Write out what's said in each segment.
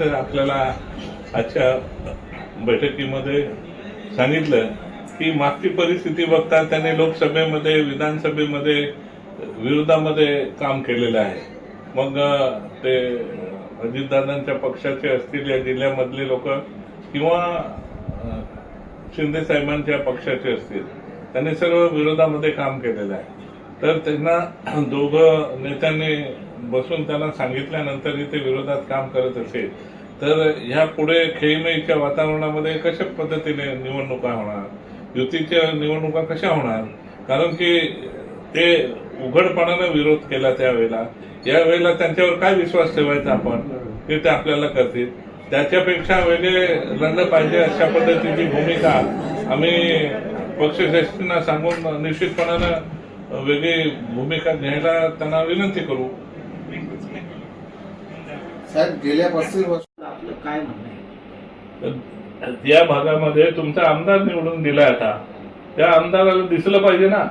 असं आपल्याला आजच्या बैठकीमध्ये सांगितलं की मागची परिस्थिती बघता त्यांनी लोकसभेमध्ये विधानसभेमध्ये विरोधामध्ये काम केलेलं आहे. मग ते अजितदादांच्या पक्षाचे असतील या जिल्ह्यामधले लोक किंवा शिंदे साहेबांच्या पक्षाचे असतील त्यांनी सर्व विरोधामध्ये काम केलेलं आहे. तर त्यांना दोघं नेत्यांनी बसून त्यांना सांगितल्यानंतरही ते विरोधात काम करत असेल तर ह्या पुढे खेळीमेळीच्या वातावरणामध्ये कशा पद्धतीने निवडणुका होणार? युतीच्या निवडणुका कशा होणार? कारण की ते उघडपणानं विरोध केला त्यावेळेला. यावेळेला त्यांच्यावर काय विश्वास ठेवायचा आपण? ते ते आपल्याला करतील त्याच्यापेक्षा वेगळे लढलं पाहिजे अशा पद्धतीची भूमिका आम्ही पक्षश्रेष्ठींना सांगून निश्चितपणानं वेगळी भूमिका घ्यायला त्यांना विनंती करू. साहेब गेल्या पस्तीस वर्ष आपलं काय म्हणणं आहे? या भागामध्ये तुमचा आमदार निवडून दिला आता. त्या आमदाराला दिसलं पाहिजे ना.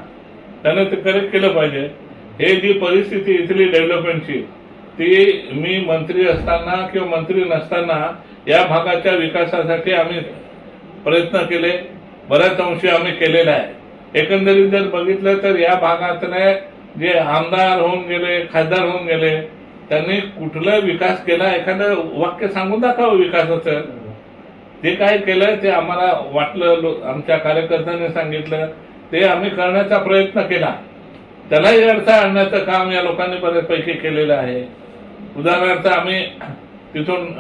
त्याने ते करेक्ट केलं पाहिजे. हे जी परिस्थिती इथली डेव्हलपमेंटची ती मी मंत्री असताना किंवा मंत्री नसताना या भागाच्या विकासासाठी आम्ही प्रयत्न केले. बऱ्याच अंशी आम्ही केलेला आहे एकंदरीत जर बघितलं तर या भागातले जे आमदार होऊन गेले खासदार होऊन गेले त्यांनी कुठला विकास केला एखादं वाक्य सांगून दाखवा विकासाचं. ते काय केलं ते आम्हाला वाटलं लो- आमच्या कार्यकर्त्यांनी सांगितलं ते आम्ही करण्याचा प्रयत्न केला. त्यालाही अडथळा आणण्याचं काम या लोकांनी बऱ्याचपैकी केलेलं आहे. उदाहरणार्थ आम्ही तिथून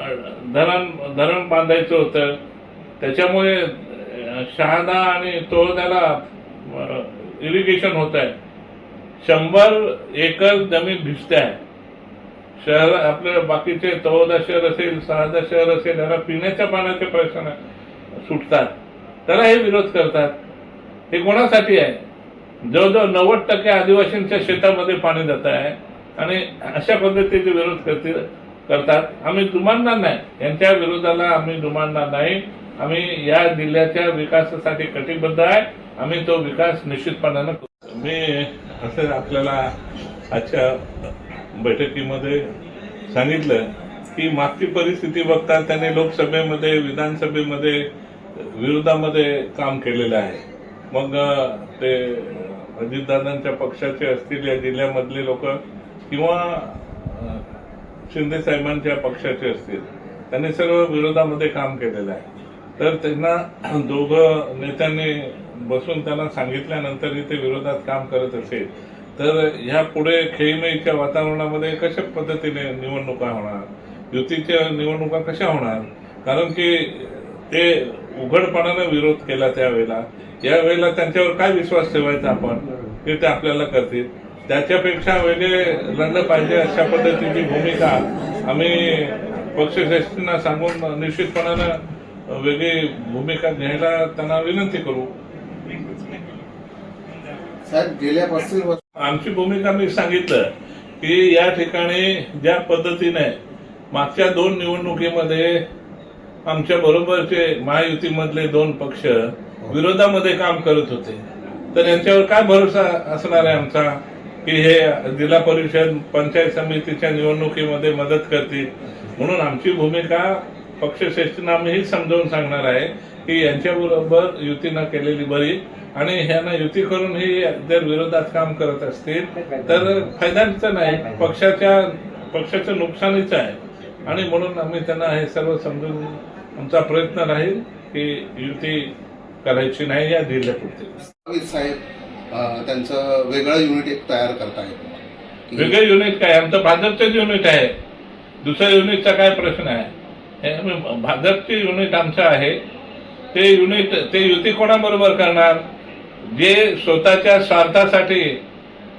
धरण धरण बांधायचं होतं. त्याच्यामुळे शहादा आणि तोळद्याला इरिगेशन होत आहे शंभर एकर जमीन भिजते आहे. शहर आपल्या बाकीचे तळोदा शहर असेल सहादा शहर असेल याला पिण्याच्या पाण्याचे प्रश्न सुटतात. त्याला हे विरोध करतात. हे कोणासाठी आहे? जवळजवळ नव्वद टक्के आदिवासींच्या शेतामध्ये पाणी जात आहे आणि अशा पद्धतीचे विरोध करतील करतात. आम्ही दुमानणार नाही. यांच्या विरोधाला आम्ही दुमानणार नाही. आम्ही या जिल्ह्याच्या विकासासाठी कटिबद्ध आहे. आम्ही तो विकास निश्चितपणानं मी असं आपल्याला आजच्या बैठकीमध्ये सांगितलं की मागची परिस्थिती बघता त्यांनी लोकसभेमध्ये विधानसभेमध्ये विरोधामध्ये काम केलेलं आहे. मग ते अजितदादांच्या पक्षाचे असतील या जिल्ह्यामधले लोक किंवा शिंदे साहेबांच्या पक्षाचे असतील त्यांनी सर्व विरोधामध्ये काम केलेलं आहे. तर त्यांना दोघं नेत्यांनी बसून त्यांना सांगितल्यानंतरही ते विरोधात काम करत असेल तर ह्या पुढे खेळीमेळीच्या वातावरणामध्ये कशा पद्धतीने निवडणुका होणार? युतीच्या निवडणुका कशा होणार? कारण की ते उघडपणानं विरोध केला त्यावेळेला. यावेळेला त्यांच्यावर काय विश्वास ठेवायचा आपण? ते ते आपल्याला करतील त्याच्यापेक्षा वेगळे लढलं पाहिजे अशा पद्धतीची भूमिका आम्ही पक्षश्रेष्ठींना सांगून निश्चितपणानं वेगळी भूमिका घ्यायला त्यांना विनंती करू. साहेब गेल्या पस्तीस वर्ष आमची भूमिका मी सांगितलं की या ठिकाणी ज्या पद्धतीने मागच्या दोन निवडणुकीमध्ये आमच्या बरोबरचे महायुतीमधले दोन पक्ष विरोधामध्ये काम करत होते. तर यांच्यावर काय भरोसा असणार आहे आमचा? की हे जिल्हा परिषद पंचायत समितीच्या निवडणुकीमध्ये मदत करतील? म्हणून आमची भूमिका पक्षश्रेष्ठींना आम्ही ही समजावून सांगणार आहे की यांच्याबरोबर युतीनं केलेली बरी आणि ह्यांना युती करून ही जर विरोधात काम करत असतील तर फायद्याचं नाही. पक्षाच्या पक्षाचं नुकसानीचं आहे. आणि म्हणून आम्ही त्यांना हे सर्व समजून आमचा प्रयत्न राहील की युती करायची नाही या जिल्ह्यापुरती साहेब त्यांचं वेगळं युनिट एक तयार करतायत. वेगळं युनिट काय? आमचं भाजपचंच युनिट आहे. दुसऱ्या युनिटचा काय प्रश्न आहे? हे भाजपचे युनिट आमचं आहे. ते युनिट ते युती कोणाबरोबर करणार? जे स्वतःच्या स्वार्थासाठी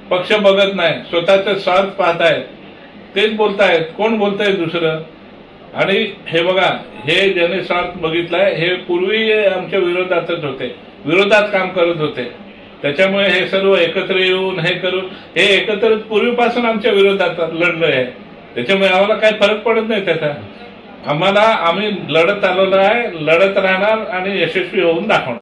पक्ष बघत नाही स्वतःचा स्वार्थ पाहतायत तेच बोलतायत कोण बोलतायत दुसरं? आणि हे बघा हे ज्याने स्वार्थ बघितलाय हे पूर्वी आमच्या विरोधातच होते विरोधात काम करत होते. त्याच्यामुळे हे सर्व एकत्र येऊन हे करून हे एकत्र पूर्वीपासून आमच्या विरोधात लढलं आहे. त्याच्यामुळे आम्हाला काही फरक पडत नाही त्याचा. आम्हाला आम्ही लढत आलेलो आहे लढत राहणार आणि यशस्वी होऊन दाखवणार.